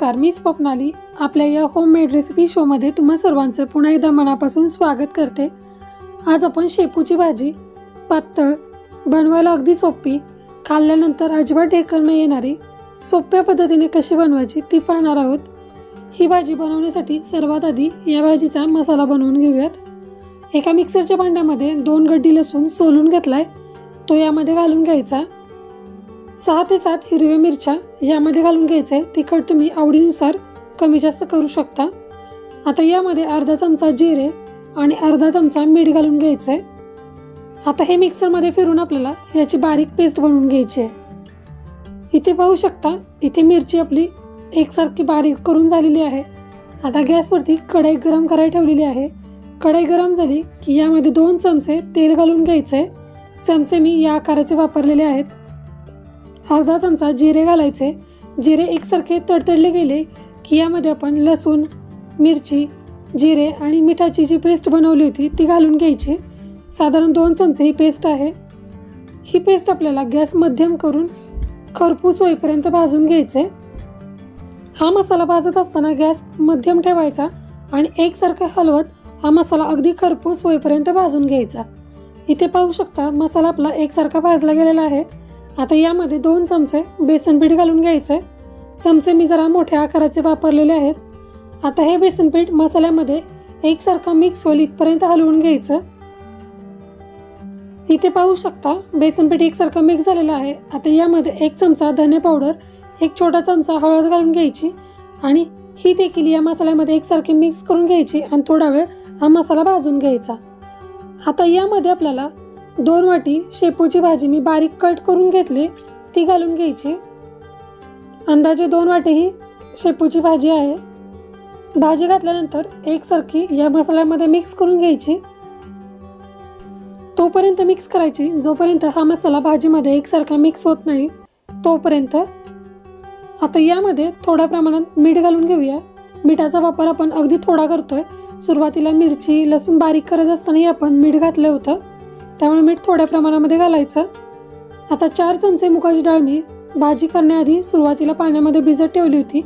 नमस्कार मी स्वप्नाली. आपल्या या होममेड रेसिपी शोमध्ये तुम्हा सर्वांचं पुन्हा एकदा मनापासून स्वागत करते. आज आपण शेपूची भाजी पातळ बनवायला अगदी सोपी खाल्ल्यानंतर अजिबात ढेकर न येणारी सोप्या पद्धतीने कशी बनवायची ती पाहणार आहोत. ही भाजी बनवण्यासाठी सर्वात आधी या भाजीचा मसाला बनवून घेऊयात. एका मिक्सरच्या भांड्यामध्ये दोन गड्डी लसूण सोलून घेतला आहे तो यामध्ये घालून घ्यायचा. सहा ते सात हिरव्या मिरच्या यामध्ये घालून घ्यायचं. आहे तिखट तुम्ही आवडीनुसार कमी जास्त करू शकता. आता यामध्ये अर्धा चमचा जिरे आणि अर्धा चमचा मीठ घालून घ्यायचं. आहे आता हे मिक्सरमध्ये फिरून आपल्याला याची बारीक पेस्ट बनवून घ्यायची आहे. इथे पाहू शकता इथे मिरची आपली एकसारखी बारीक करून झालेली आहे. आता गॅसवरती कढई गरम करायला ठेवलेली आहे. कढई गरम झाली की यामध्ये दोन चमचे तेल घालून घ्यायचं. आहे चमचे मी या आकाराचे वापरलेले आहेत. अर्धा चमचा जिरे घालायचे. जिरे एकसारखे तडतडले गेले की यामध्ये आपण लसूण मिरची जिरे आणि मिठाची जी पेस्ट बनवली होती ती घालून घ्यायची. साधारण दोन चमचे ही पेस्ट आहे. ही पेस्ट आपल्याला गॅस मध्यम करून खरपूस होईपर्यंत भाजून घ्यायचे. हा मसाला भाजत असताना गॅस मध्यम ठेवायचा आणि एकसारखा हलवत हा मसाला अगदी खरपूस होईपर्यंत भाजून घ्यायचा. इथे पाहू शकता मसाला आपला एकसारखा भाजला गेलेला आहे. आता यामध्ये दोन चमचे बेसन पीठ घालून घ्यायचं आहे चमचे मी जरा मोठ्या आकाराचे वापरलेले आहेत. आता हे बेसन पीठ मसाल्यामध्ये एकसारखं मिक्स होईल इथपर्यंत हलवून घ्यायचं. इथे पाहू शकता बेसन पीठ एकसारखं मिक्स झालेलं आहे. आता यामध्ये एक चमचा धने पावडर एक छोटा चमचा हळद घालून घ्यायची आणि ही देखील या मसाल्यामध्ये एकसारखी मिक्स करून घ्यायची आणि थोडा वेळ हा मसाला भाजून घ्यायचा. आता यामध्ये आपल्याला दोन वाटी शेपूची भाजी मी बारीक कट करून घेतली ती घालून घ्यायची. अंदाजे दोन वाटी ही शेपूची भाजी आहे. भाजी घातल्यानंतर एकसारखी या मसाल्यामध्ये मिक्स करून घ्यायची. तोपर्यंत मिक्स करायची. जोपर्यंत हा मसाला भाजीमध्ये एकसारखा मिक्स होत नाही तोपर्यंत आता यामध्ये थोड्या प्रमाणात मीठ घालून घेऊया. मिठाचा वापर आपण अगदी थोडा करतोय. सुरुवातीला मिरची लसूण बारीक करत असतानाही आपण मीठ घातलं होतं. त्यामुळे मीठ थोड्या प्रमाणामध्ये घालायचं. आता चार चमचे मुगाची डाळ मी भाजी करण्याआधी सुरुवातीला पाण्यामध्ये भिजत ठेवली होती.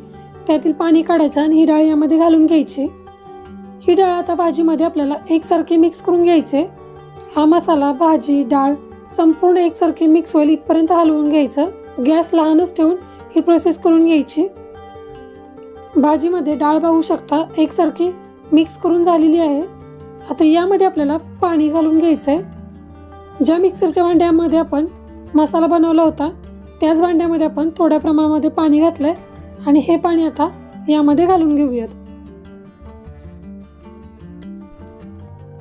त्यातील पाणी काढायचं आणि ही डाळ यामध्ये घालून घ्यायची. ही डाळ आता भाजीमध्ये आपल्याला एकसारखी मिक्स करून घ्यायचे. हा मसाला भाजी डाळ संपूर्ण एकसारखी मिक्स होईल इथपर्यंत हलवून घ्यायचं. गॅस लहानच ठेवून ही प्रोसेस करून घ्यायची. भाजीमध्ये डाळ पाहू शकता एकसारखी मिक्स करून झालेली आहे. आता यामध्ये आपल्याला पाणी घालून घ्यायचं आहे ज्या मिक्सरच्या भांड्यामध्ये आपण मसाला बनवला होता त्याच भांड्यामध्ये आपण थोड्या प्रमाणामध्ये पाणी घातलं आहे आणि हे पाणी आता यामध्ये घालून घेऊयात.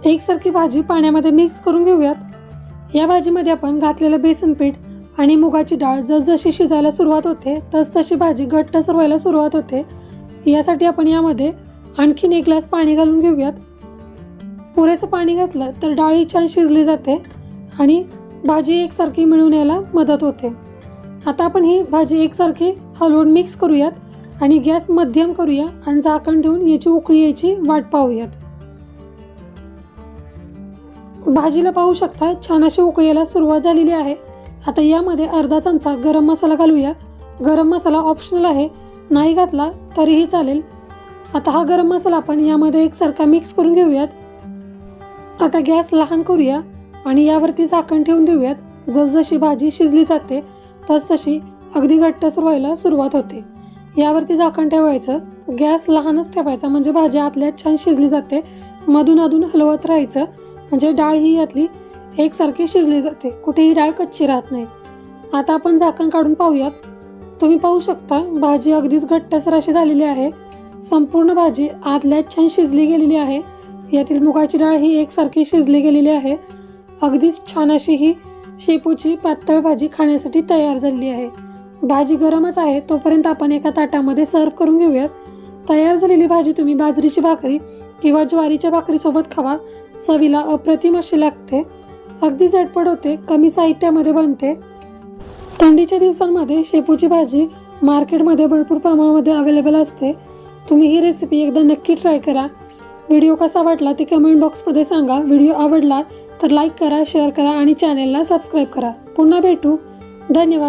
एकसारखी भाजी पाण्यामध्ये मिक्स करून घेऊयात. या भाजीमध्ये आपण घातलेलं बेसन पीठ आणि मुगाची डाळ जसजशी शिजायला सुरुवात होते तसतशी भाजी घट्ट सरवायला सुरुवात होते. यासाठी आपण यामध्ये आणखीन एक ग्लास पाणी घालून घेऊयात. पुरेसं पाणी घातलं तर डाळी छान शिजली जाते. आणि भाजी एकसारखी मिळून यायला मदत होते. आता आपण ही भाजी एकसारखी हलवून मिक्स करूयात आणि गॅस मध्यम करूया आणि झाकण ठेवून याची उकळी यायची वाट पाहूयात. भाजीला पाहू शकता छान अशी उकळी सुरुवात झालेली आहे. आता यामध्ये अर्धा चमचा गरम मसाला घालूया. गरम मसाला ऑप्शनल आहे. नाही घातला तरीही चालेल. आता हा गरम मसाला आपण यामध्ये एकसारखा मिक्स करून घेऊयात. आता गॅस लहान करूया. आणि यावरती झाकण ठेवून देऊयात. जसजशी भाजी शिजली जाते तसतशी अगदी घट्टसर व्हायला सुरुवात होते. यावरती झाकण ठेवायचं. गॅस लहानच ठेवायचा म्हणजे भाजी आतल्यात छान शिजली जाते. मधून अधून हलवत राहायचं. म्हणजे डाळ ही यातली एकसारखी शिजली जाते. कुठेही डाळ कच्ची राहत नाही. आता आपण झाकण काढून पाहूयात. तुम्ही पाहू शकता भाजी अगदीच घट्टसर अशी झालेली आहे. संपूर्ण भाजी आतल्यात छान शिजली गेलेली आहे. यातील मुगाची डाळ ही एकसारखी शिजली गेलेली आहे. अगदीच छान अशी ही शेपूची पातळ भाजी खाण्यासाठी तयार झालेली आहे. भाजी गरमच आहे तोपर्यंत आपण एका ताटामध्ये सर्व करून घेऊयात. तयार झालेली भाजी तुम्ही बाजरीची भाकरी किंवा ज्वारीच्या भाकरीसोबत खावा. चवीला अप्रतिम अशी लागते. अगदी झटपट होते कमी साहित्यामध्ये बनते. थंडीच्या दिवसांमध्ये शेपूची भाजी मार्केटमध्ये भरपूर प्रमाणामध्ये अवेलेबल असते. तुम्ही ही रेसिपी एकदा नक्की ट्राय करा. व्हिडिओ कसा वाटला ते कमेंट बॉक्समध्ये सांगा. व्हिडिओ आवडला तर लाईक करा शेअर करा आणि चॅनेलला सबस्क्राईब करा. पुन्हा भेटू. धन्यवाद.